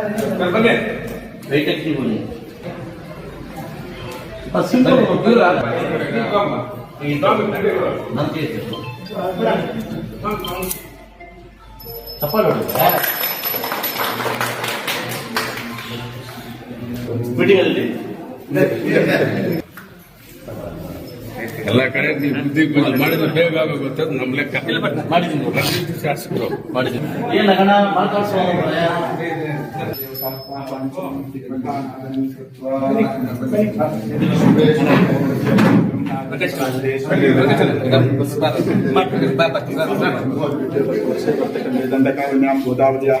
ಅಲ್ಲಿ ಎಲ್ಲ ಕಡೆ ಮಾಡಿದ್ರು ಬುದ್ಧಿ ಮಾಡಿದ್ರೆ ಬೇಗ ಆಗುತ್ತೆ ನಮ್ಮ ಲೆಕ್ಕ ಶಾಸಕರು गोदावर्या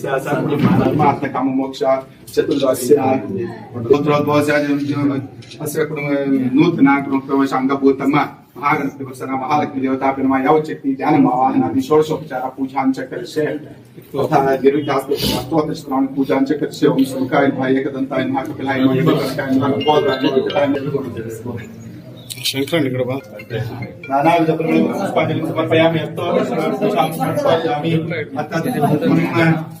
ಸಾಸಾ ಅರಿಮಾರ್ತ ಕಮೋಕ್ಷಾ ಚತುರ್ದಶಿ ಮತ್ತು ಕಂತ್ರವೋಸಾದಿ ಅಸ್ರಕುಮಿನೂತನಾಟ ರೋಪಶಂಗಪೂತಮ್ಮ ಭಾಗನತಿವರ್ಸನ ಮಹಾ ಲಕ್ಷ್ಮಿ ದೇವತಾಪನಮಾಯ ಯೌಚಕ್ತಿ ಧ್ಯಾನ ಮಾವಾನ ದಿಶೋಡಶೋಪಚಾರ ಪೂಜಾಂ ಚಕರೆ ಸೇ ತೋಥಾ ಜಿವಿತಾಸ್ ಕಸ್ತ ವಸ್ತೋತಿಸ್ರಾಣ ಪೂಜಾಂ ಚಕರೆ ಓಂ ಸುಕಾಯಿ ಭೈಕದಂತಾಯ ನಾಕ ಪಲಾಯ ನಮೋಸ್ತು ಕಾಂಕ ಬೋಧಾ ಜಿಕ್ಕೆ ತಾನೇ ಜಗಮೋಚನೆ ಶಂಕರನಿಕಡ ಬಂತೆ ನಾನಾದಪರಮ ಪುಣ್ಯಜಿನಿಗೆ ಸಮರ್ಪಯಾಮಿ ಅತೋ ಸುಶಾಂಸ್ಪತಾಯಾಮಿ ಅತ್ತಾದಿ ನಮೋಸ್ತು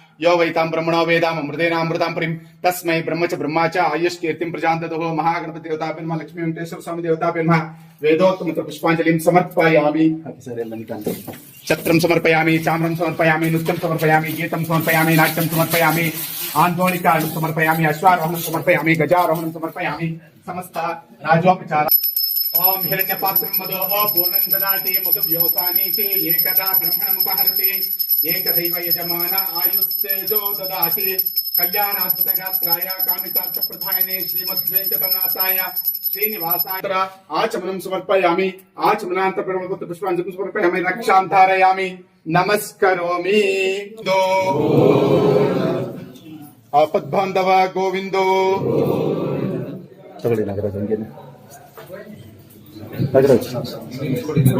यो वैतां ब्रह्मणो वेदामृतेनामृतां प्रिं तस्म ब्रह्म च ब्रह्म च आयुष प्रजात प्रजान्ततो महागणपति देवतापे नमः लक्ष्मी वेंकटेश्वर स्वामी देवता नमः वेदोत्तमत्र पुष्पाजलि समर्पयामि छत्रं समर्पयामि चाम्रम समर्पयामि नृत्यम समर्पयामि गीतं समर्पयामि नाट्यम समर्पयामि आंदोलिका समर्पयामि अश्वारोहण समर्पयामि गजारोहण समर्पयामि समस्त राजोपचार ओम हिरण्यपात्रं मदोः पूर्णं ददाति मधुव्योसानीति एकदा ब्रह्मणमुपहरति एकदैव यजमान आयुस्तेजो ददाति कल्याणात्मकगात्राय कामितार्थप्रधायने श्रीमद्वेङ्कटनाथाय श्रीनिवासाय आचमनं समर्पयामि आचमनान्तप्रमलपत्र पुष्पाञ्जलिं समर्पयामि रक्षां धारयामि नमस्करोमि आपद्बान्धव गोविन्दो ತಗೊಳ್ಳಿ ನಗರಾಜ್ ಹಂಗೇನೆ ನಗರಾಜ್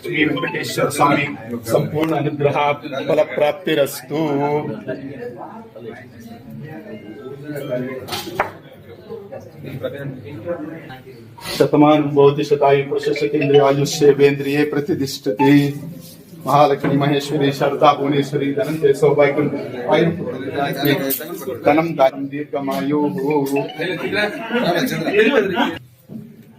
श्री वेंकटेश्वर स्वामी संपूर्ण अनुग्रह फल प्राप्तिरस्तु शतमान शतायु प्रतिष्ठति महालक्ष्मी महेश्वरी शरदा भुवनेश्वरी धनंजय सौभाग्यम धनम दीर्घमायु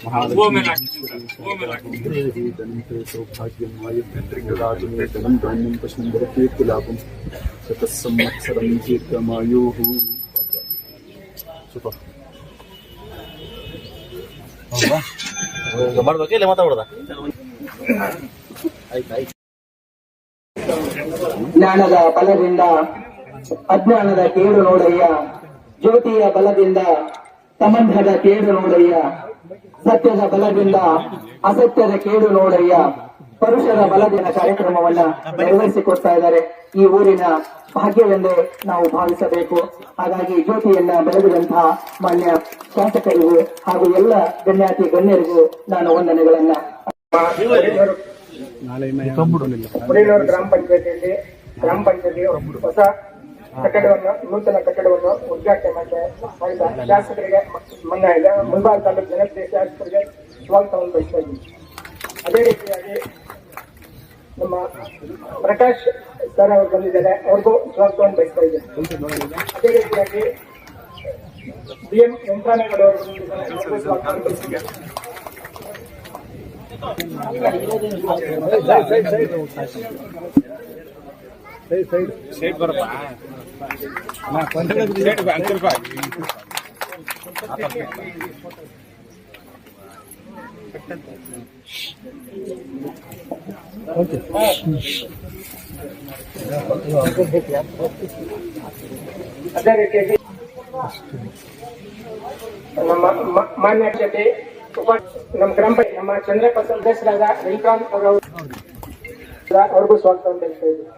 ಜ್ಞಾನದ ಬಲದಿಂದ ಅಜ್ಞಾನದ ಕೇಳು ನೋಡಯ್ಯ ಜ್ಯೋತಿಯ ಬಲದಿಂದ ಸಂಬಂಧದ ಕೇಳು ನೋಡಯ್ಯ ಸತ್ಯದ ಬಲದಿಂದ ಅಸತ್ಯದ ಕೇಡು ನೋಡಯ್ಯ ಪರುಷರ ಬಲದಿನ ಕಾರ್ಯಕ್ರಮವನ್ನ ನೆರವೇರಿಸಿಕೊಡ್ತಾ ಇದ್ದಾರೆ ಈ ಊರಿನ ಭಾಗ್ಯವೆಂದೇ ನಾವು ಭಾವಿಸಬೇಕು ಹಾಗಾಗಿ ಜ್ಯೋತಿಯನ್ನ ಬೆಳೆದಿರುವಂತಹ ಮಾನ್ಯ ಶಾಸಕರಿಗೂ ಹಾಗೂ ಎಲ್ಲ ಗಣ್ಯಾತಿ ಗಣ್ಯರಿಗೂ ನಾನು ವಂದನೆಗಳನ್ನ ಗ್ರಾಮ ಪಂಚಾಯತಿಯಲ್ಲಿ ಗ್ರಾಮ ಪಂಚಾಯತಿ ಹೊಸ ಕಟ್ಟಡವನ್ನು ನೂತನ ಕಟ್ಟಡವನ್ನು ಉದ್ಘಾಟನೆ ಮಾಡಿದ ಶಾಸಕರಿಗೆ ಮೊನ್ನೆ ಇದೆ ಮುಲ್ಬಾರ್ ತಾಲೂಕು ಜನಪ್ರಿಯ ಶಾಸಕರಿಗೆ ಸ್ವಾಗತವನ್ನು ಬಯಸ್ತಾ ಇದ್ದೀನಿ ಅದೇ ರೀತಿಯಾಗಿ ನಮ್ಮ ಪ್ರಕಾಶ್ ಸರ್ ಅವರು ಬಂದಿದ್ದಾರೆ ಅವ್ರಿಗೂ ಸ್ವಾಗತವನ್ನು ಬಯಸ್ತಾ ಇದ್ದೀನಿ ಅದೇ ರೀತಿಯಾಗಿ ಬಿ ಎಂ ವೆಂಕಯ್ಯನಗೌಡವರು नम ग्राम नम चंद्रप सदस्य वेलकम स्वागत